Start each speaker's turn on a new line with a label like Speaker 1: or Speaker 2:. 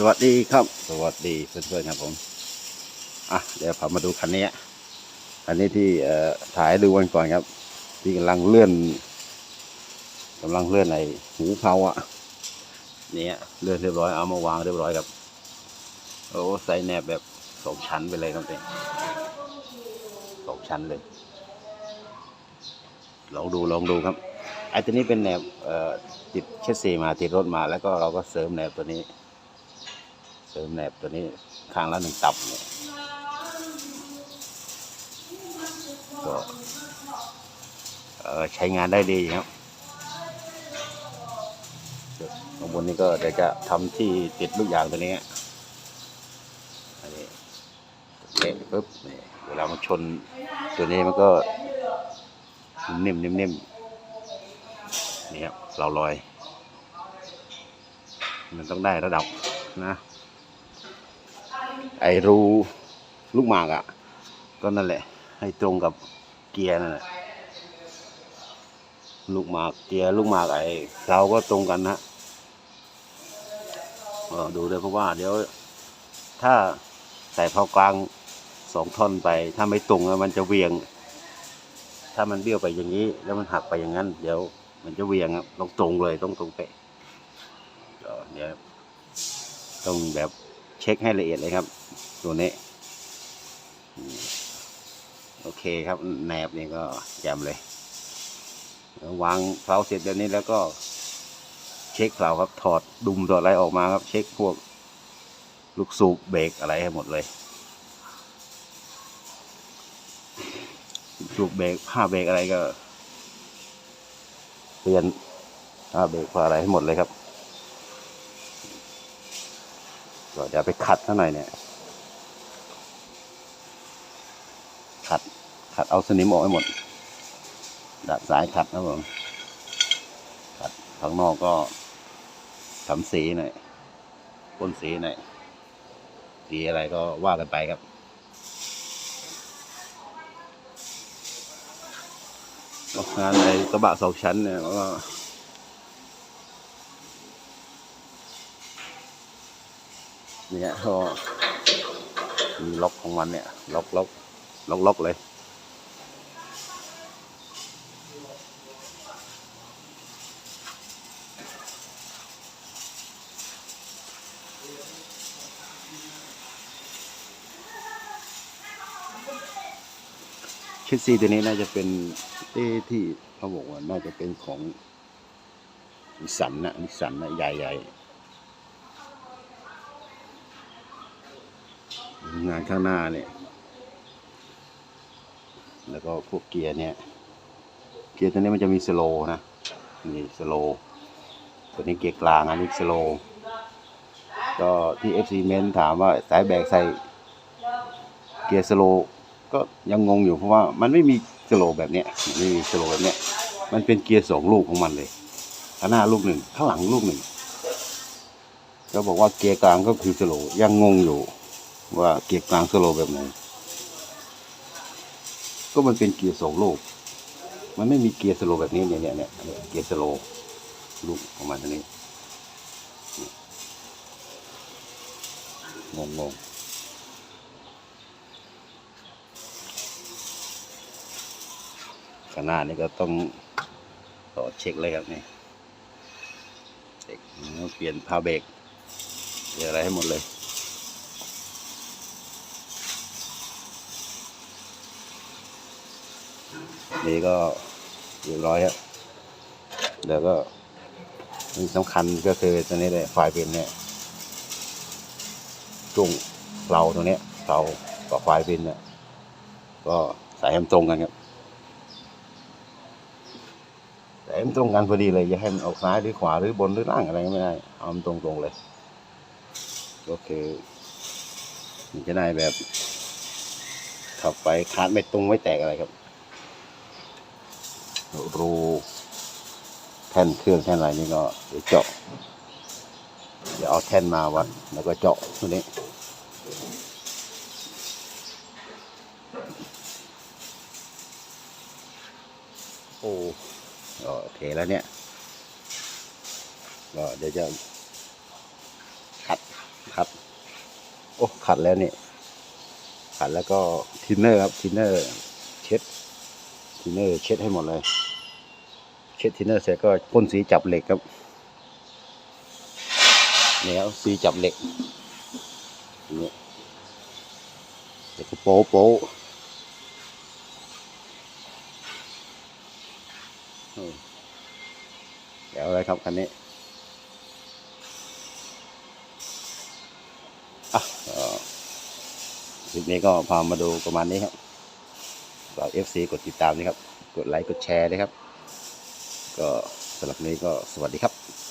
Speaker 1: สวัสดีครับ สวัสดีเพื่อนๆครับผม อะ เดี๋ยวพามาดูคันนี้คันนี้ที่เอ่อถ่ายให้ดูวันก่อนครับ ที่กำลังเลื่อนกำลังเลื่อนไอ้หูเผาอะเนี่ยเลื่อนเรียบร้อยเอามาวางเรียบร้อยครับโอ้ใส่แนบแบบสองชั้นไปเลยครับเนี่ยสองชั้นเลยลองดูลองดูครับไอ้ตัวนี้เป็นแนบเอ่อติดเชสซีมาติดรถมาแล้วก็เราก็เสริมแนบตัวนี้ เสริมแหนบตัวนี้ข้างละหนึ่งตับเนี่ยก็ใช้งานได้ดีครับเดี๋ยข้างบนนี้ก็เดี๋ยวจะทำที่ติดลูกยางตัวนี้อันนี้เละปุ๊บนี่เวลามันชนตัวนี้มันก็นิ่มๆนิ่มๆนี่ครับเราลอย มันต้องได้ระดับนะ ไอรูลูกหมากอะ่ะ ก็นั่นแหละ ให้ตรงกับเกียร์นั่นแหละลูกหมากเกียร์ลูกหมากไอเราก็ตรงกันนะเออดูเลยเพราะว่า เดี๋ยว ถ้าใส่เผากลางสองท่อนไป ถ้าไม่ตรงมันจะเวียง ถ้ามันเบี้ยวไปอย่างนี้ แล้วมันหักไปอย่างนั้น เดี๋ยวมันจะเวียงครับต้องตรงเลยต้องตรงเป๊ะเดี๋ยวต้องแบบ เช็คให้ละเอียดเลยครับ ตัวนี้ โอเคครับแหนบนี่ก็แจมเลยวางเพลาเสร็จเดี๋ยวนี้แล้วก็ เช็คเพลาครับถอดดุมถอดอะไรออกมาครับ เช็คพวก ลูกสูบเบรกอะไรให้หมดเลยลูกสูบเบรกผ้าเบรกอะไรก็เปลี่ยนผ้าเบรกผ้าอะไรให้หมดเลยครับ ก็ เดี๋ยวไปขัดซะหน่อยเนี่ย ขัด ขัดเอาสนิมออกให้หมด ดัดสายขัดนะผมขัดข้างนอกก็ทำสีหน่อยพ่นสีหน่อยสีอะไรก็ว่ากันไปครับงานในกระบะสองชั้นเนี่ยก็ เนี่ยก็มีล็อกของมันเนี่ย ล็อกล็อกล็อกล็อกเลยชิดซีตัวนี้น่าจะเป็นเอที่เขาบอกว่าน่าจะเป็นของนิสันนะนิสสันนะใหญ่ๆ งานข้างหน้าเนี่ย แล้วก็พวกเกียร์เนี่ย เกียร์ตัวนี้มันจะมีสโลนะนี่สโลตัวนี้เกียร์กลางอันนี้สโลก็ที่ FC เมนถามว่าสายแบกใส่เกียร์สโลก็ยังงงอยู่เพราะว่ามันไม่มีสโลแบบเนี้ยไม่มีสโลแบบเนี้ยมันเป็นเกียร์สองลูกของมันเลยข้างหน้าลูกหนึ่งข้างหลังลูกหนึ่งก็บอกว่าเกียร์กลางก็คือสโลยังงงอยู่ ว่าเกียร์กลางสโลแบบไหน ก็มันเป็นเกียร์สองลูกมันไม่มีเกียร์สโลแบบนี้เนี่ยเนี่ยเนี่ยเนี่ยเกียร์สโลลูกของมันอันนี้งงงขนาดนี้ก็ต้องต่อเช็คเลยครับนี่เช็คเปลี่ยนพาเบรกเปลี่ยนอะไรให้หมดเลย นี่ก็เรียบร้อยครับเดี๋ยวก็ที่สำคัญก็คือตัวนี้เลยไฟล์เป็นเนี่ยช่วงเราตรงนี้เรากับไฟล์เป็นเนี่ยก็ใส่ให้มันตรงกันครับใส่ให้มันตรงกันพอดีเลยอย่าให้มันออกซ้ายหรือขวาหรือบนหรือล่างอะไรก็ไม่ได้เอามันตรงๆเลยก็คือมันจะได้แบบขับไปคาดไม่ตรงไม่แตกอะไรครับ รูแท่นเครื่องแท่นอะไรนี่ก็เดี๋ยวเจาะเดี๋ยวเอาแท่นมาวัดแล้วก็เจาะตัวนี้โอ้ก็โอเคแล้วเนี่ย ก็เดี๋ยวจะขัดขัด โอ้ขัดแล้วนี่ขัดแล้วก็ทินเนอร์ครับทินเนอร์ เช็ด ทินเนอร์เช็ดให้หมดเลย เช็ดทินเนอร์เสร็จก็พ่นสีจับเหล็กครับนี่ครับสีจับเหล็กนี่เดี๋ยวก็โป๊ะโป๊ะเดี๋ยวอะไรครับคันนี้อะคลิปนี้ก็พามาดูประมาณนี้ครับ ฝาก FC กดติดตามนะครับ กดไลค์กดแชร์นะครับ ก็สำหรับนี้ก็สวัสดีครับ